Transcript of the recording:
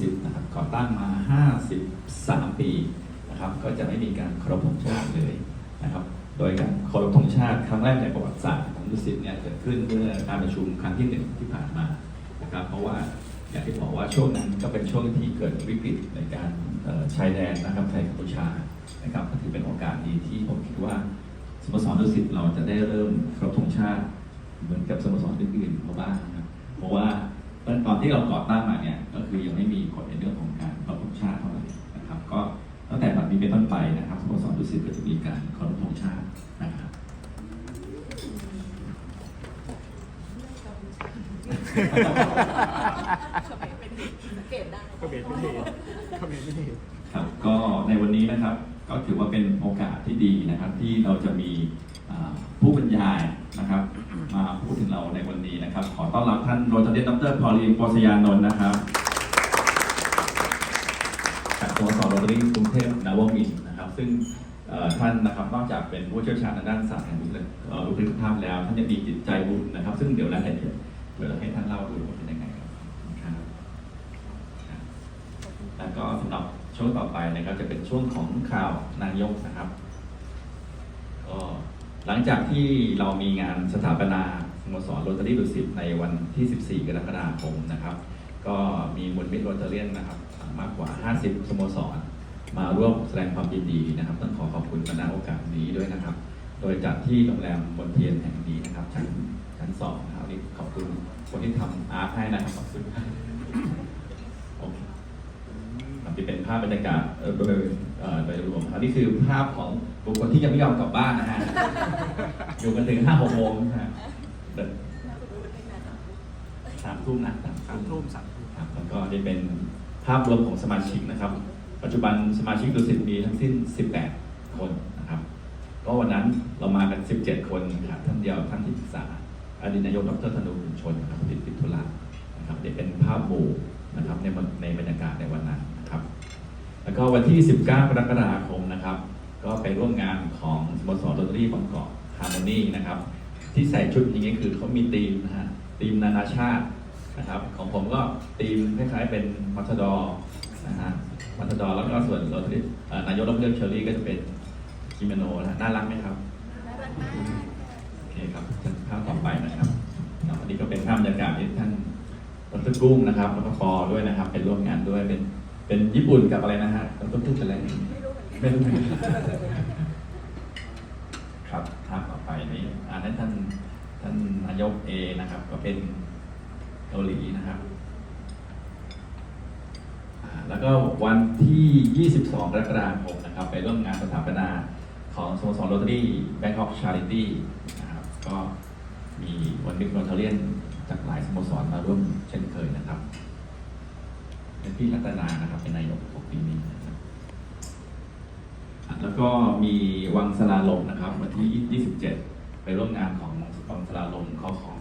สิตนะครับก่อตั้งมา 53 ปีนะครับก็จะไม่มีการเคารพธงชาติเลยนะครับโดยการเคารพธงชาติครั้งแรกในประวัติศาสตร์ของดุสิตเนี่ยเกิดขึ้นเมื่อการประชุมครั้งที่หนึ่งที่ผ่านมานะครับเพราะว่าอย่างที่บอกว่าช่วงนั้นก็เป็นช่วงที่เกิดวิกฤตในการชายแดนนะครับไทยกัมพูชานะครับก็ถือเป็นโอกาสดีที่ผมคิดว่าสโมสรดุสิตเราจะได้เริ่มเคารพธงชาติ เหมือนกับสโมสรอื่นๆเขาบ้างนะครับเพราะว่า ตอนที่เราก่อตั้งมาเนี่ยก็คือยังไม่มีกฎในเรื่องของการเคารพชาติเท่าไหร่นะครับ ก็ตั้งแต่บัดนี้เป็นต้นไปนะครับสโมสรดุสิตก็จะมีการเคารพธงชาตินะครับเกตได้เขมรไม่ดีเขมรไม่ดีครับก็ในวันนี้นะครับก็ถือว่าเป็นโอกาสที่ดีนะครับ ที่เราจะมีผู้บรรยายนะครับ มาพูดถึงเราในวันนี้นะครับ ขอต้อนรับท่านโรจเดนดรพอลีนโปสยานนท์นะครับจากสโมสรโรตารี่กรุงเทพนวมินทร์นะครับ ซึ่งท่านนะครับนอกจากเป็นผู้เชี่ยวชาญทางด้านศาสตร์แห่งบุคลิกเอ่อบุคลิกภาพแล้ว ท่านยังมีจิตใจบุญนะครับ ซึ่งเดี๋ยวรายละเอียดเดี๋ยวให้ท่านเล่าดูว่าเป็นยังไงครับแล้วก็สำหรับช่วงต่อไปนะครับจะเป็นช่วงของข่าวนายกนะครับ หลังจากที่เรามีงานสถาปนาสโมสรโรตารี่ดุสิตในวันที่ 14 กรกฎาคมนะครับ ก็มีมูลมิตรโรตาเรียนนะครับมากกว่า 50 สโมสร มาร่วมแสดงความยินดีนะครับ ต้องขอขอบคุณมาณโอกาสนี้ด้วยนะครับ โดยจัดที่โรงแรมบนเทียนแห่งนี้นะครับชั้นชั้นสองนะครับนี่ขอบคุณคนที่ทำอาร์ตให้นะครับขอบคุณ ครับที่เป็นภาพบรรยากาศเอ่อโดยเอ่อโดยรวมครับนี่คือภาพของบุคคลที่ยังไม่ยอมกลับบ้านนะฮะ อยู่กันถึงห้าหกโมงนะฮะเดินสามทุ่มนะสามทุ่มสามทุ่มครับแล้วก็นี่เป็นภาพรวมของสมาชิกนะครับ ปัจจุบันสมาชิกดุสิตมีทั้งสิ้น 18 คนนะครับ ก็วันนั้นเรามากัน 17 คนครับท่านเดียวท่านที่ปรึกษาอดีตนายกดรธนูบุญชนนะครับติดติดธุระนะครับนี่เป็นภาพหมู่นะครับในวันในบรรยากาศในวันนั้นนะครับ แล้วก็วันที่ 19 กรกฎาคมนะครับ ก็ไปร่วมงานของสโมสรโรตารี่บางเกาะฮาร์โมนีนะครับ ที่ใส่ชุดอย่างนี้คือเขามีธีมนะฮะธีมนานาชาตินะครับ ของผมก็ธีมคล้ายๆเป็นมัทดอร์นะฮะมัทดอร์แล้วก็ส่วนโรตารี่เอ่อนายกรับเลือกเชอรี่ก็จะเป็นกิเมโนนะฮะน่ารักไหมครับโอเคครับภาพต่อไปนะครับครับอันนี้ก็เป็นภาพบรรยากาศที่ท่านดรกุ้งนะครับแล้วก็ปอด้วยนะครับเป็นร่วมงานด้วยเป็น เป็นญี่ปุ่นกับอะไรนะฮะดรกุ้งเป็นอะไรไม่รู้เหมือนกันครับภาพต่อไปนี้อ่านั้นท่านท่านนายกเอนะครับ ก็เป็นเกาหลีนะครับอ่าแล้วก็วันที่ 22 กรกฎาคมนะครับ ไปร่วมงานสถาปนาของสโมสรโรตารี่แบง k อกชาริตี้นะครับก็มีวันบิ๊กโรตาเรียนจากหลายสโมสรมาร่วมเช่นเคยนะครับเป็น พี่รัตนานะครับ เป็นนายกของปีนี้นะครับแล้วก็มีวังสลาลมนะครับ วันที่ 27 ไปร่วมงานของวังสลาลมเขาของ